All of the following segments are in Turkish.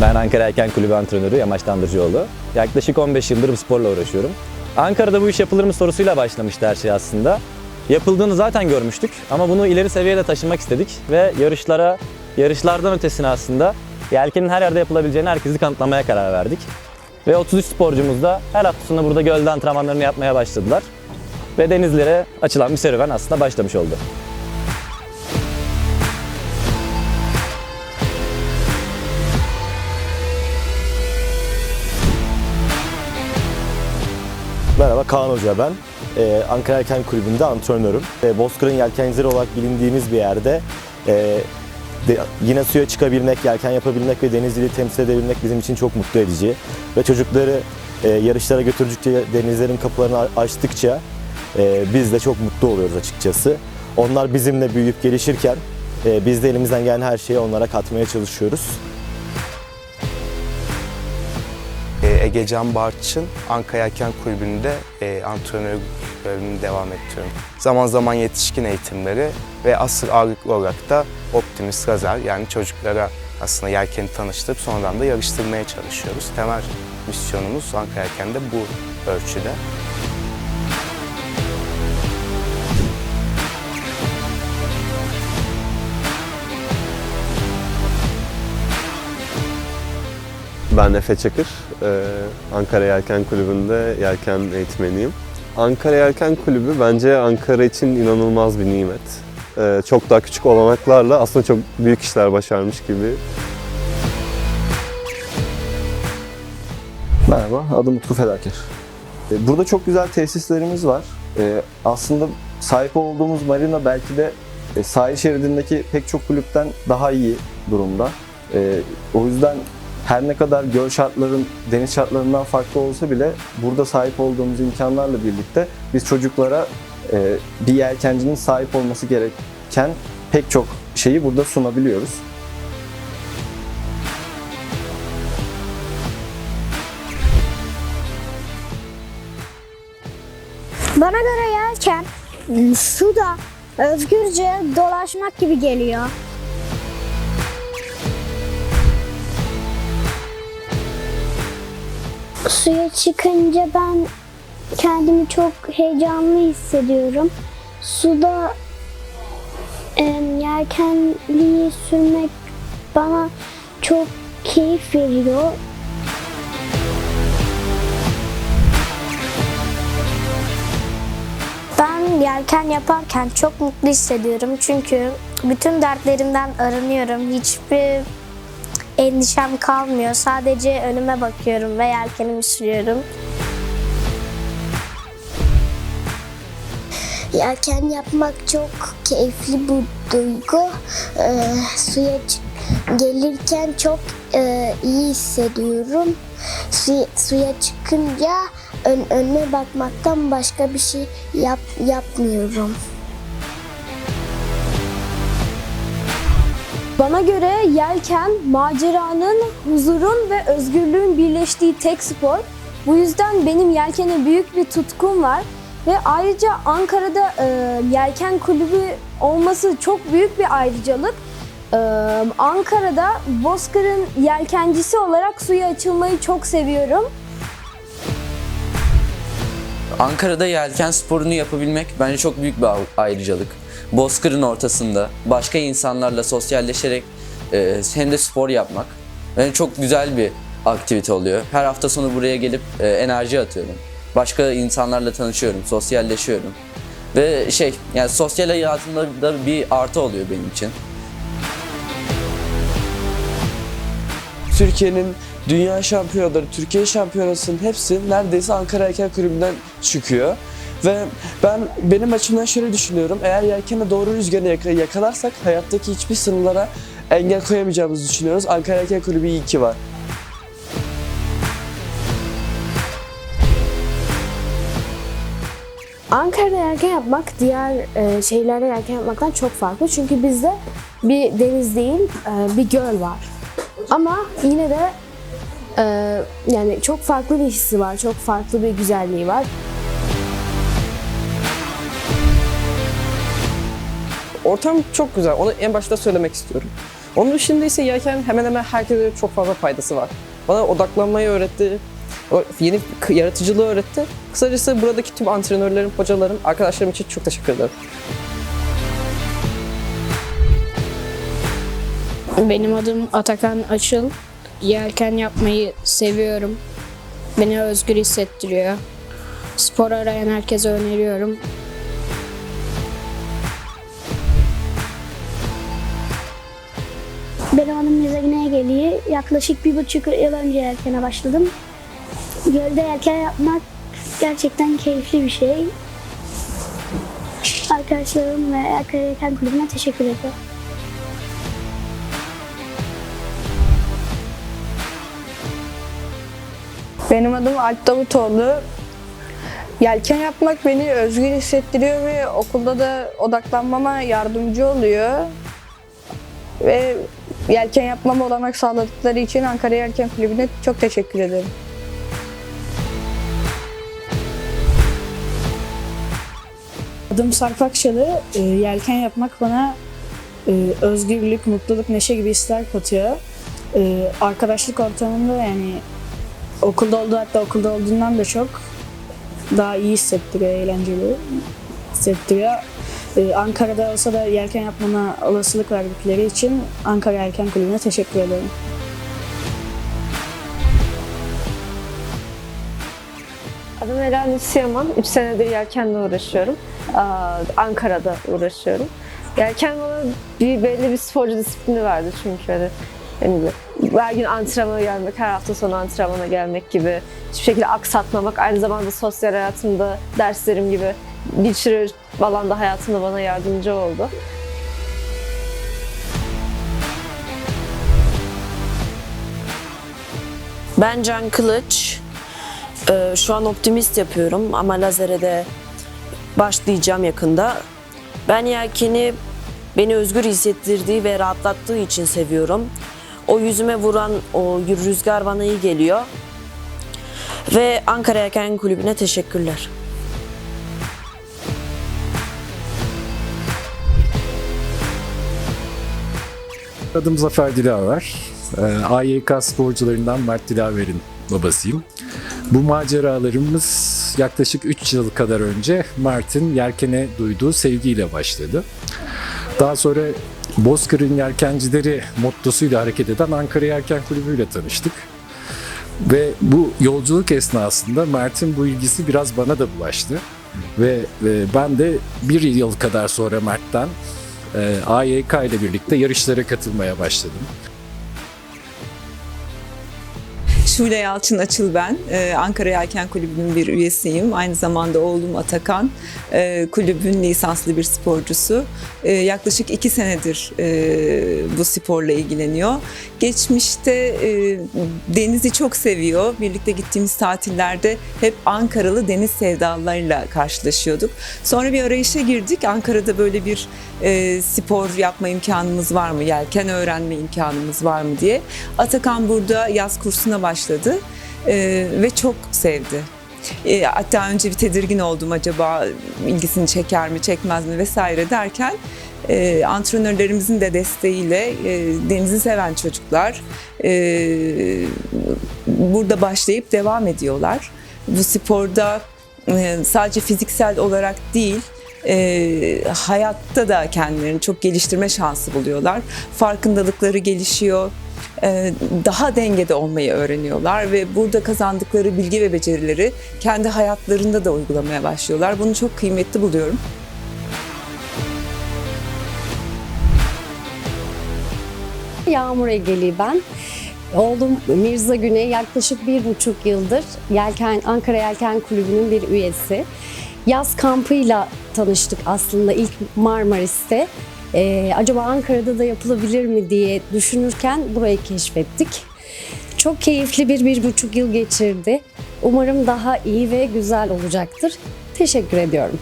Ben Ankara Erken Kulübü antrenörü Yamaç Dandırcıoğlu. Yaklaşık 15 yıldır bu sporla uğraşıyorum. Ankara'da bu iş yapılır mı sorusuyla başlamıştı her şey aslında. Yapıldığını zaten görmüştük ama bunu ileri seviyeye de taşımak istedik ve yarışlara, yarışlardan ötesine aslında yelkenin her yerde yapılabileceğini herkesi kanıtlamaya karar verdik. Ve 33 sporcumuz da her hafta burada gölde antrenmanlarını yapmaya başladılar. Ve denizlere açılan bir serüven aslında başlamış oldu. Kaan Hoca ben. Ee, Ankara Yelken Kulübü'nde antrenörüm. Ee, Bozkır'ın yelkencileri olarak bilindiğimiz bir yerde e, de- yine suya çıkabilmek, yelken yapabilmek ve denizciliği temsil edebilmek bizim için çok mutlu edici. Ve çocukları e, yarışlara götürdükçe, denizlerin kapılarını açtıkça e, biz de çok mutlu oluyoruz açıkçası. Onlar bizimle büyüyüp gelişirken e, biz de elimizden gelen her şeyi onlara katmaya çalışıyoruz. Ee, Ege Can Barçın, Ankara Yelken Kulübü'nde e, antrenör bölümünü devam ettiriyorum. Zaman zaman yetişkin eğitimleri ve asıl ağırlıklı olarak da Optimus Lazer yani çocuklara aslında yelkeni tanıştırıp sonradan da yarıştırmaya çalışıyoruz. Temel misyonumuz Ankara Yelken'de bu ölçüde. Ben Efe Çakır, Ee, Ankara Yelken Kulübü'nde yelken eğitmeniyim. Ankara Yelken Kulübü bence Ankara için inanılmaz bir nimet. Ee, Çok daha küçük olanaklarla aslında çok büyük işler başarmış gibi. Merhaba, adım Utku Fedakar. E, Burada çok güzel tesislerimiz var. Aslında sahip olduğumuz marina belki de e, sahil şeridindeki pek çok kulüpten daha iyi durumda. O yüzden her ne kadar göl şartların deniz şartlarından farklı olsa bile burada sahip olduğumuz imkanlarla birlikte biz çocuklara e, bir yelkencinin sahip olması gereken pek çok şeyi burada sunabiliyoruz. Bana göre yelken ım, suda özgürce dolaşmak gibi geliyor. Suya çıkınca ben kendimi çok heyecanlı hissediyorum. Suda em, yelkenliği sürmek bana çok keyif veriyor. Ben yelken yaparken çok mutlu hissediyorum çünkü bütün dertlerimden arınıyorum. Hiçbir endişem kalmıyor. Sadece önüme bakıyorum ve yelkenimi sürüyorum. Yelken yapmak çok keyifli bu duygu. Ee, suya gelirken çok e, iyi hissediyorum. Su- suya çıkınca ön, önüme bakmaktan başka bir şey yap, yapmıyorum. Bana göre yelken maceranın, huzurun ve özgürlüğün birleştiği tek spor. Bu yüzden benim yelkene büyük bir tutkum var. Ve ayrıca Ankara'da e, yelken kulübü olması çok büyük bir ayrıcalık. E, Ankara'da Bozkır'ın yelkencisi olarak suya açılmayı çok seviyorum. Ankara'da yelken sporunu yapabilmek bence çok büyük bir ayrıcalık. Bozkır'ın ortasında başka insanlarla sosyalleşerek e, hem de spor yapmak bence çok güzel bir aktivite oluyor. Her hafta sonu buraya gelip e, enerji atıyorum. Başka insanlarla tanışıyorum, sosyalleşiyorum. Ve şey yani sosyal hayatımda da bir artı oluyor benim için. Türkiye'nin dünya şampiyonaları, Türkiye şampiyonasının hepsi neredeyse Ankara Yelken Kulübü'nden çıkıyor. Ve ben benim açımdan şöyle düşünüyorum. Eğer yelkenle doğru rüzgarı yaka- yakalarsak hayattaki hiçbir sınırlara engel koyamayacağımızı düşünüyoruz. Ankara Yelken Kulübü iyi ki var. Ankara'da yelken yapmak diğer e, şehirlerde yelken yapmaktan çok farklı. Çünkü bizde bir deniz değil, e, bir göl var. Ama yine de e, yani çok farklı bir hissi var, çok farklı bir güzelliği var. Ortam çok güzel. Onu en başta söylemek istiyorum. Onun dışında ise yelken hemen hemen herkese çok fazla faydası var. Bana odaklanmayı öğretti, yeni yaratıcılığı öğretti. Kısacası buradaki tüm antrenörlerim, hocalarım, arkadaşlarım için çok teşekkür ederim. Benim adım Atakan Açıl. Yelken yapmayı seviyorum. Beni özgür hissettiriyor. Spor arayan herkese öneriyorum. Benim adım Mirza Güney Geliği. Yaklaşık bir buçuk yıl önce yelkene başladım. Gölde yelken yapmak gerçekten keyifli bir şey. Arkadaşlarım ve Ankara Yelken Kulübü'ne teşekkür ederim. Benim adım Alp Davutoğlu. Yelken yapmak beni özgür hissettiriyor ve okulda da odaklanmama yardımcı oluyor. Ve yelken yapmama olanak sağladıkları için Ankara Yelken Kulübü'ne çok teşekkür ederim. Adım Sarp Akçalı. Ee, Yelken yapmak bana e, özgürlük, mutluluk, neşe gibi hisler katıyor. Ee, Arkadaşlık ortamında yani okulda olduğu hatta okulda olduğundan da çok daha iyi hissettiriyor, eğlenceli hissettiriyor. Ee, Ankara'da olsa da yelken yapmama olasılık verdikleri için Ankara Yelken Kulübü'ne teşekkür ederim. Adım Ela Nüsyaman. 3 senedir yelkenle uğraşıyorum. Ankara'da uğraşıyorum. Yelken bana bir belli bir sporcu disiplini verdi çünkü hani, bir- her gün antrenmana gelmek, her hafta sonu antrenmana gelmek gibi hiçbir şekilde aksatmamak, aynı zamanda sosyal hayatımda derslerim gibi bir sürü alanda hayatımda bana yardımcı oldu. Ben Can Kılıç. Ee, şu an optimist yapıyorum ama lazere de başlayacağım yakında. Ben yelkeni beni özgür hissettirdiği ve rahatlattığı için seviyorum. O yüzüme vuran o rüzgar bana iyi geliyor. Ve Ankara Yelken Kulübü'ne teşekkürler. Adım Zafer Dilaver. Ee, AYK sporcularından Mert Dilaver'in babasıyım. Bu maceralarımız yaklaşık 3 yıl kadar önce Mert'in yelkene duyduğu sevgiyle başladı. Daha sonra Bozkır'ın Yelkencileri mottosuyla hareket eden Ankara Yelken Kulübü ile tanıştık. Ve bu yolculuk esnasında Mert'in bu ilgisi biraz bana da bulaştı. Ve, ve ben de bir yıl kadar sonra Mert'ten e, AYK ile birlikte yarışlara katılmaya başladım. Şule Yalçın Açıl ben. Ee, Ankara Yelken Kulübü'nün bir üyesiyim. Aynı zamanda oğlum Atakan e, kulübün lisanslı bir sporcusu. E, yaklaşık iki senedir e, bu sporla ilgileniyor. Geçmişte e, denizi çok seviyor. Birlikte gittiğimiz tatillerde hep Ankaralı deniz sevdalılarıyla karşılaşıyorduk. Sonra bir arayışa girdik. Ankara'da böyle bir e, spor yapma imkanımız var mı? Yelken öğrenme imkanımız var mı diye. Atakan burada yaz kursuna başladı e, ve çok sevdi. E, hatta önce bir tedirgin oldum acaba ilgisini çeker mi çekmez mi vesaire derken e, antrenörlerimizin de desteğiyle e, denizi seven çocuklar e, burada başlayıp devam ediyorlar. Bu sporda e, sadece fiziksel olarak değil e, hayatta da kendilerini çok geliştirme şansı buluyorlar. Farkındalıkları gelişiyor. E, daha dengede olmayı öğreniyorlar ve burada kazandıkları bilgi ve becerileri kendi hayatlarında da uygulamaya başlıyorlar. Bunu çok kıymetli buluyorum. Yağmur Egeli ben. Oğlum Mirza Güney yaklaşık bir buçuk yıldır Yelken, Ankara Yelken Kulübü'nün bir üyesi. Yaz kampıyla tanıştık aslında ilk Marmaris'te. Ee, acaba Ankara'da da yapılabilir mi diye düşünürken burayı keşfettik. Çok keyifli bir bir buçuk yıl geçirdi. Umarım daha iyi ve güzel olacaktır. Teşekkür ediyorum.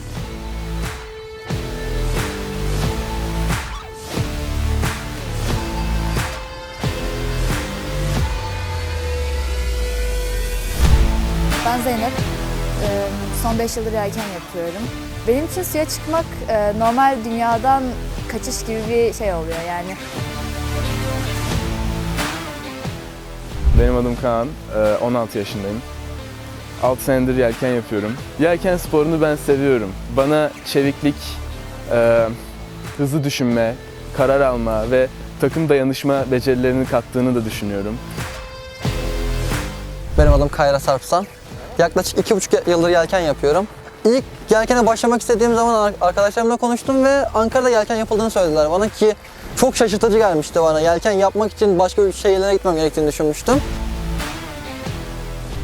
Ben Zeynep. Ee, Son 5 yıldır yelken yapıyorum. Benim için suya çıkmak e, normal dünyadan kaçış gibi bir şey oluyor yani. Benim adım Kaan, e, 16 yaşındayım. 6 senedir yelken yapıyorum. Yelken sporunu ben seviyorum. Bana çeviklik, e, hızlı düşünme, karar alma ve takım dayanışma becerilerini kattığını da düşünüyorum. Benim adım Kayra Sarpsan. Yaklaşık iki buçuk yıldır yelken yapıyorum. İlk yelkene başlamak istediğim zaman ar- arkadaşlarımla konuştum ve Ankara'da yelken yapıldığını söylediler bana ki çok şaşırtıcı gelmişti bana. Yelken yapmak için başka şehirlere gitmem gerektiğini düşünmüştüm.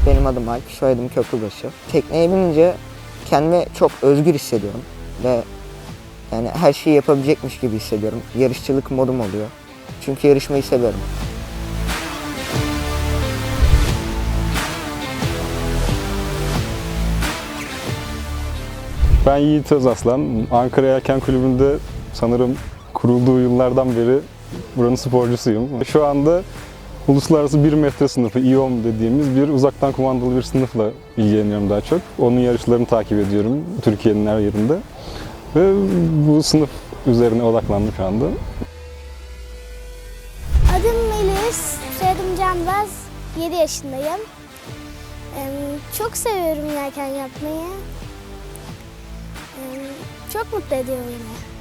Benim adım Alp, soyadım Köprübaşı. Tekneye binince kendimi çok özgür hissediyorum ve yani her şeyi yapabilecekmiş gibi hissediyorum. Yarışçılık modum oluyor. Çünkü yarışmayı seviyorum. Ben Yiğit Özaslan. Ankara Yelken Kulübü'nde sanırım kurulduğu yıllardan beri buranın sporcusuyum. Şu anda uluslararası 1 metre sınıfı İOM dediğimiz bir uzaktan kumandalı bir sınıfla ilgileniyorum daha çok. Onun yarışlarını takip ediyorum Türkiye'nin her yerinde. Ve bu sınıf üzerine odaklandım şu anda. Adım Melis, soyadım Canbaz, 7 yaşındayım. Çok seviyorum yelken yapmayı. Çok mutlu ediyor beni.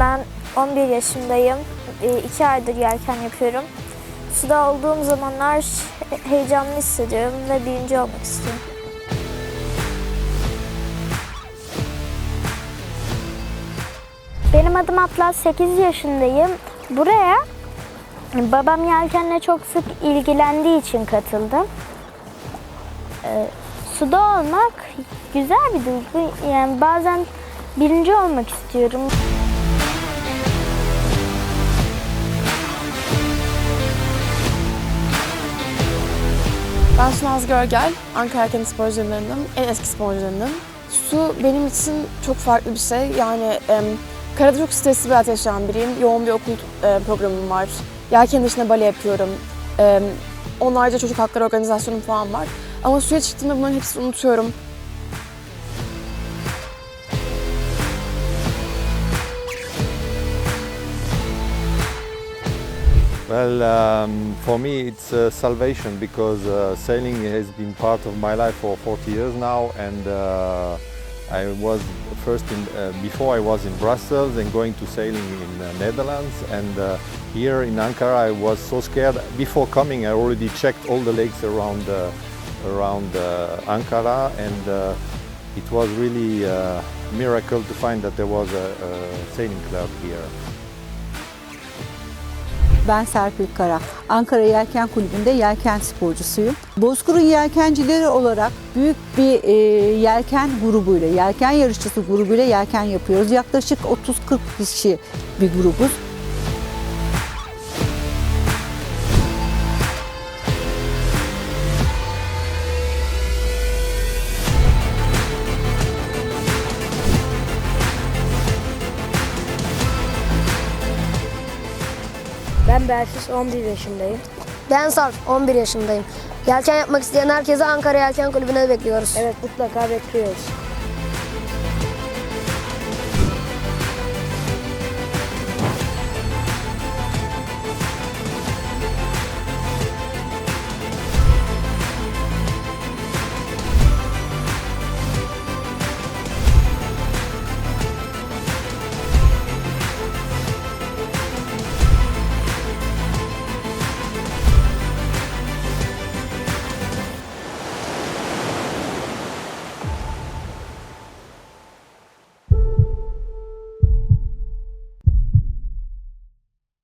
Ben 11 yaşındayım. 2 aydır yelken yapıyorum. Suda olduğum zamanlar heyecanlı hissediyorum ve birinci olmak istiyorum. Benim adım Atlas, 8 yaşındayım. Buraya babam yelkenle çok sık ilgilendiği için katıldım. Ee, suda olmak güzel bir duygu. Yani bazen birinci olmak istiyorum. Ben Sunaz Görgel, Ankara Yelken sporcularından, en eski sporcularından. Su benim için çok farklı bir şey. Yani em, karada çok stresli bir hayat yaşayan biriyim. Yoğun bir okul e, programım var. Yelken dışında bale yapıyorum. Em, onlarca çocuk hakları organizasyonum falan var. Ama suya çıktığımda bunların hepsini unutuyorum. Well, um, for me it's uh, salvation because uh, sailing has been part of my life for 40 years now, and uh, I was first in uh, before I was in Brussels and going to sailing in uh, Netherlands, and here in Ankara I was so scared. Before coming, I already checked all the lakes around around Ankara, and it was really a miracle to find that there was a, a sailing club here. Ben Serpil Kara. Ankara Yelken Kulübü'nde yelken sporcusuyum. Bozkır'ın yelkencileri olarak büyük bir e, yelken grubuyla, yelken yarışçısı grubuyla yelken yapıyoruz. Yaklaşık 30-40 kişi bir grubuz. Ben Berfiş 11 yaşındayım. Ben Sarp 11 yaşındayım. Yelken yapmak isteyen herkese Ankara Yelken Kulübü'ne bekliyoruz. Evet mutlaka bekliyoruz.